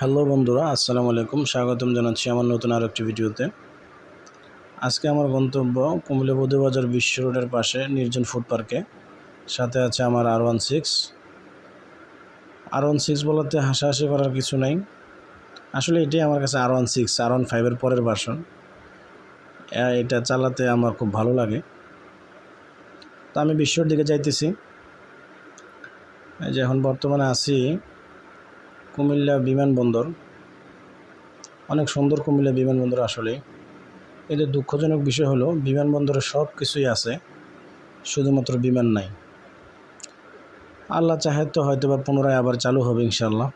Hello বন্ধুরা, আসসালামু আলাইকুম। স্বাগতম জানাচ্ছি আমার নতুন আর একটি ভিডিওতে। আজকে আমার গন্তব্য কুমিল্লা বধুবাজার বিশ্ব রোডের পাশে নির্জন ফুড পার্কে। সাথে আছে আমার R one six R one six বলাতে হাসাহাসি করার কিছু নেই। আসলে এটাই আমার কাছে R one six R one ফাইভের পরের ভার্সন এটা চালাতে আমার খুব ভালো লাগে। তো আমি বিশ্বর দিকে যাইতেছি। যে এখন বর্তমানে আছি কুমিল্লা বিমানবন্দর অনেক সুন্দর কুমিল্লা বিমানবন্দর আসলে। এদের দুঃখজনক বিষয় হলো বিমানবন্দরে সব কিছুই আছে, শুধুমাত্র বিমান নাই। আল্লাহ চাহে তো হয়তো বা পুনরায় আবার চালু হবে ইনশাল্লাহ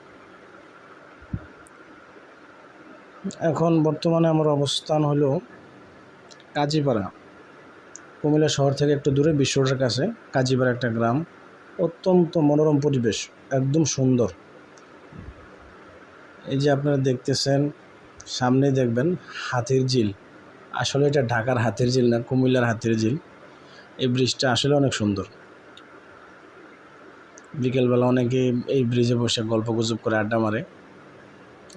এখন বর্তমানে আমার অবস্থান হলো কাজীপাড়া। কুমিল্লা শহর থেকে একটু দূরে বিশ্বরের কাছে, কাজীপাড়া একটা গ্রাম। অত্যন্ত মনোরম পরিবেশ, একদম সুন্দর। এই যে আপনারা দেখতেছেন সামনে দেখবেন হাতির ঝিল। আসলে এটা ঢাকার হাতির ঝিল না, কুমিল্লার হাতির ঝিল। এই ব্রিজটা আসলে অনেক সুন্দর। বিকেলবেলা অনেকে এই ব্রিজে বসে গল্প গুজব করে আড্ডা মারে।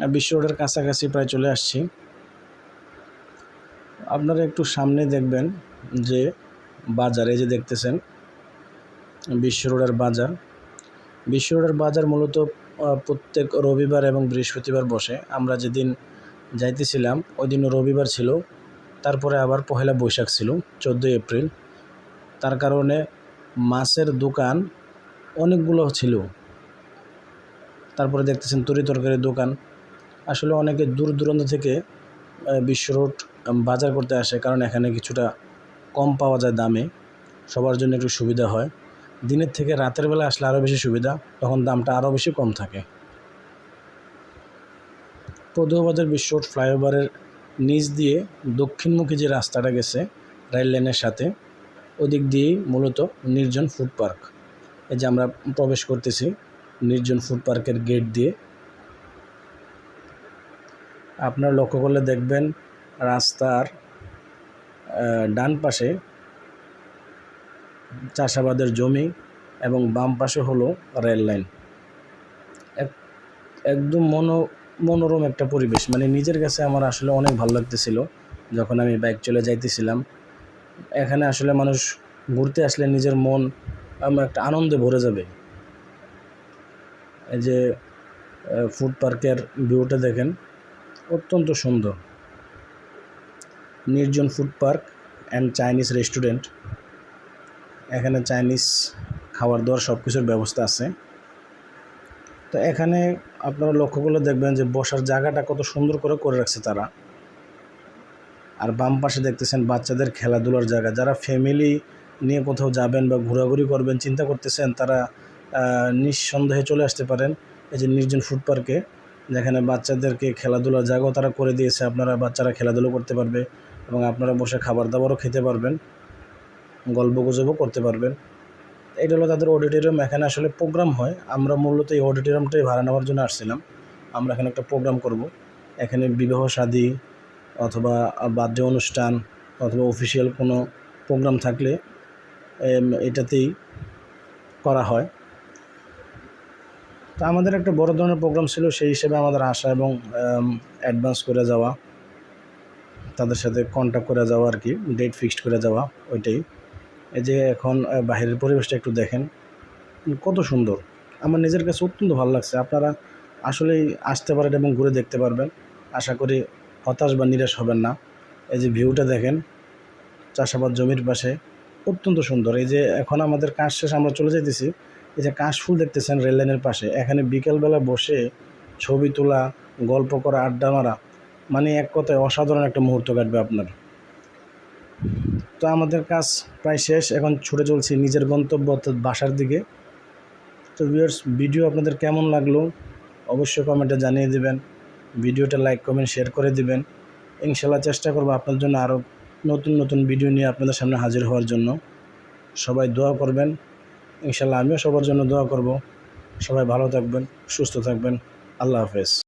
আর বিশ্ব রোডের কাছাকাছি প্রায় চলে আসছি। আপনারা একটু সামনে দেখবেন যে বাজার, এই যে দেখতেছেন, বিশ্ব রোডের বাজার। বিশ্ব রোডের বাজার মূলত প্রত্যেক রবিবার এবং বৃহস্পতিবার বসে। আমরা যেদিন যাইতেছিলাম ওই দিন রবিবার ছিল। তারপরে আবার পহেলা বৈশাখ ছিল, চোদ্দোই এপ্রিল। তার কারণে মাছের দোকান অনেকগুলো ছিল। তারপরে দেখতেছেন তরি তরকারির দোকান। আসলে অনেকে দূর দূরান্ত থেকে বিশ্ব রোড বাজার করতে আসে, কারণ এখানে কিছুটা কম পাওয়া যায় দামে। সবার জন্য একটু সুবিধা হয়। দিনের থেকে রাতের বেলা আসলে আরও বেশি সুবিধা, তখন দামটা আরও বেশি কম থাকে। পদুয়াবাজার বিশ্ব ফ্লাইওভারের নিচ দিয়ে দক্ষিণমুখী যে রাস্তাটা গেছে রেল লাইনের সাথে, ওদিক দিয়েই মূলত নির্জন ফুড পার্ক এই যে আমরা প্রবেশ করতেছি নির্জন ফুড পার্কের গেট দিয়ে। আপনারা লক্ষ্য করলে দেখবেন রাস্তার ডান পাশে চাষাবাদের জমি এবং বাম পাশে হলো রেল লাইন। একদম মনো, মনোরম একটা পরিবেশ। মানে নিজের কাছে আমার আসলে অনেক ভালো লাগতেছিল যখন আমি বাইক চলে যাইতেছিলাম। এখানে আসলে মানুষ ঘুরতে আসলে নিজের মন, আমার একটা আনন্দে ভরে যাবে। এই যে ফুড পার্কের ভিউটা দেখেন, অত্যন্ত সুন্দর। নির্জন food park and Chinese restaurant এখানে চাইনিজ খাবার দাবার সব কিছুর ব্যবস্থা আছে। তো এখানে আপনারা লক্ষ্য করলে দেখবেন যে বসার জায়গাটা কত সুন্দর করে করে রাখছে তারা। আর বাম পাশে দেখতেছেন বাচ্চাদের খেলাধুলার জায়গা। যারা ফ্যামিলি নিয়ে কোথাও যাবেন বা ঘোরাঘুরি করবেন, চিন্তা করতেছেন, তারা নিঃসন্দেহে চলে আসতে পারেন এই যে নির্জন ফুড পার্কে যেখানে বাচ্চাদেরকে খেলাধুলার জায়গাও তারা করে দিয়েছে। আপনারা বাচ্চারা খেলাধুলো করতে পারবে এবং আপনারা বসে খাবার দাবারও খেতে পারবেন। গল্প গুজবও করতে পারবেন। এটা হলো তাদের অডিটোরিয়াম এখানে আসলে প্রোগ্রাম হয়। আমরা মূলত এই অডিটোরিয়ামটাই ভাড়া নেওয়ার জন্য আসছিলাম। আমরা এখানে একটা প্রোগ্রাম করব। এখানে বিবাহ শাদী অথবা বার্থডে অনুষ্ঠান অথবা অফিসিয়াল কোনো প্রোগ্রাম থাকলে এটাতেই করা হয়। তা আমাদের একটা বড় ধরনের প্রোগ্রাম ছিল সেই হিসেবে আমাদের আসা এবং অ্যাডভান্স করে যাওয়া, তাদের সাথে কন্ট্যাক্ট করে যাওয়া আর কি ডেট ফিক্সড করে যাওয়া, ওইটাই। এই যে এখন বাহিরের পরিবেশটা একটু দেখেন কত সুন্দর। আমার নিজের কাছে অত্যন্ত ভালো লাগছে। আপনারা আসলেই আসতে পারেন এবং ঘুরে দেখতে পারবেন। আশা করি হতাশ বা নিরাশ হবেন না। এই যে ভিউটা দেখেন, চাষাবাদ জমির পাশে, অত্যন্ত সুন্দর। এই যে এখন আমাদের কাজ শেষ, আমরা চলে যেতেছি এই যে কাশফুল দেখতেছেন রেল লাইনের পাশে। এখানে বিকেলবেলা বসে ছবি তোলা, গল্প করা, আড্ডা মারা মানে এক কথায় অসাধারণ একটা মুহূর্ত কাটবে আপনার। তো আমাদের কাজ প্রায় শেষ। এখন ছুটে চলছি নিজের গন্তব্য অর্থাৎ বাসার দিকে। তো ভিউয়ার্স ভিডিও আপনাদের কেমন লাগল? অবশ্যই কমেন্টে জানিয়ে দেবেন। ভিডিওটা লাইক কমেন্ট শেয়ার করে দিবেন। ইনশাল্লাহ চেষ্টা করব আপনার জন্য আরও নতুন নতুন ভিডিও নিয়ে আপনাদের সামনে হাজির হওয়ার জন্য। সবাই দোয়া করবেন। ইনশাল্লাহ আমিও সবার জন্য দোয়া করব। সবাই ভালো থাকবেন, সুস্থ থাকবেন। আল্লাহ হাফেজ।